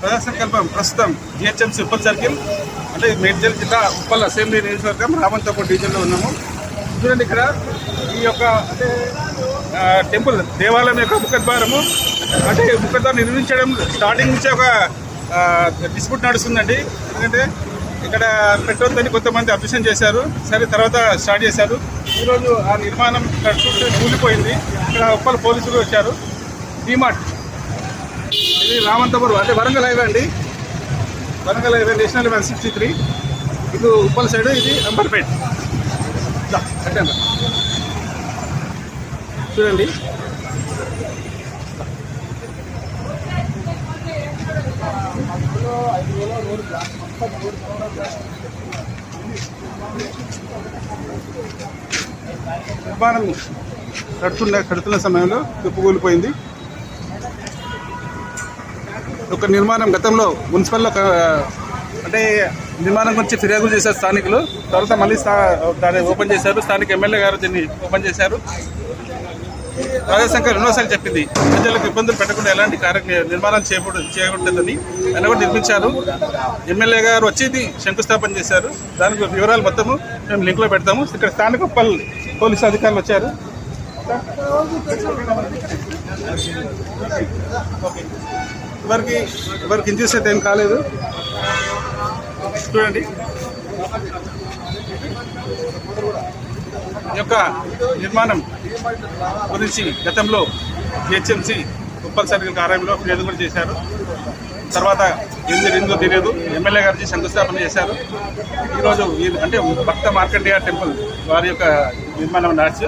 ప్రజా సంకల్పం ప్రస్తుతం జిహెచ్ఎంసీ ఉప్పల్ సర్కిల్ అంటే మేడ్చల్ జిల్లా ఉప్పల్ అసెంబ్లీ నియోజకవర్గం రామంతపూర్ డివిజన్లో ఉన్నాము. చూడండి ఇక్కడ ఈ యొక్క అంటే టెంపుల్ దేవాలయం యొక్క ముఖద్వారము అంటే ముఖద్వారం నిర్మించడం స్టార్టింగ్ నుంచి ఒక డిస్ప్యూట్ నడుస్తుందండి. ఎందుకంటే ఇక్కడ పెట్టొద్దని కొంతమంది అబ్జెక్షన్ చేశారు. సరే తర్వాత స్టార్ట్ చేశారు. ఈరోజు ఆ నిర్మాణం చూస్తే కూలిపోయింది. ఇక్కడ ఉప్పల్ పోలీసులు వచ్చారు. డీమార్ట్. ఇది రామంతపురం అంటే వరంగల్ హైవే అండి. Warangal highway national one sixty three. ఇది ఉప్పల్ సైడ్ ఇది అంబర్పేట్. అంటే చూడండి. నిర్మాణం కడుతున్న కడుతున్న సమయంలో కుప్పకూలిపోయింది ఒక నిర్మాణం గతంలో మున్సిపల్లో అంటే నిర్మాణం గురించి ఫిర్యాదులు చేశారు స్థానికులు. తర్వాత మళ్ళీ స్థా- దాన్ని ఓపెన్ చేశారు. స్థానిక ఎమ్మెల్యే గారు దీన్ని ఓపెన్ చేశారు. రాజశంకర్ ఎన్నోసార్లు చెప్పింది ప్రజలకు ఇబ్బందులు పెట్టకుండా ఎలాంటి కార్య నిర్మాణం చేయకూడదు చేయకూడదని ఆయన కూడా నిర్మించారు. ఎమ్మెల్యే గారు వచ్చేది శంకుస్థాపన చేశారు. దానికి వివరాలు మొత్తము మేము లింక్లో పెడతాము. ఇక్కడ స్థానిక పల్ పోలీసు అధికారులు వచ్చారు. ఓకే. ఎవరికి ఎవరికి ఇంజూస్ అయితే ఏం కాలేదు. చూడండి. ఈ యొక్క నిర్మాణం గురించి గతంలో హెచ్ఎంసి ఉప్పల్ సర్కిల్ కార్యాలయంలో ఫిర్యాదు కూడా చేశారు. తర్వాత ఏం జరిగిందో తెలియదు. ఎమ్మెల్యే గారికి శంకుస్థాపన చేశారు. ఈరోజు ఈ అంటే భక్త మార్కండేయ టెంపుల్ వారి యొక్క నిర్మాణం నాచ్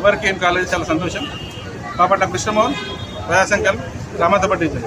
ఎవరికి ఏం కాలేదు చాలా సంతోషం. బాపట్ల కృష్ణమోహన్ ప్రజాసంకల్ప్ জামাতে পাঠিয়েছে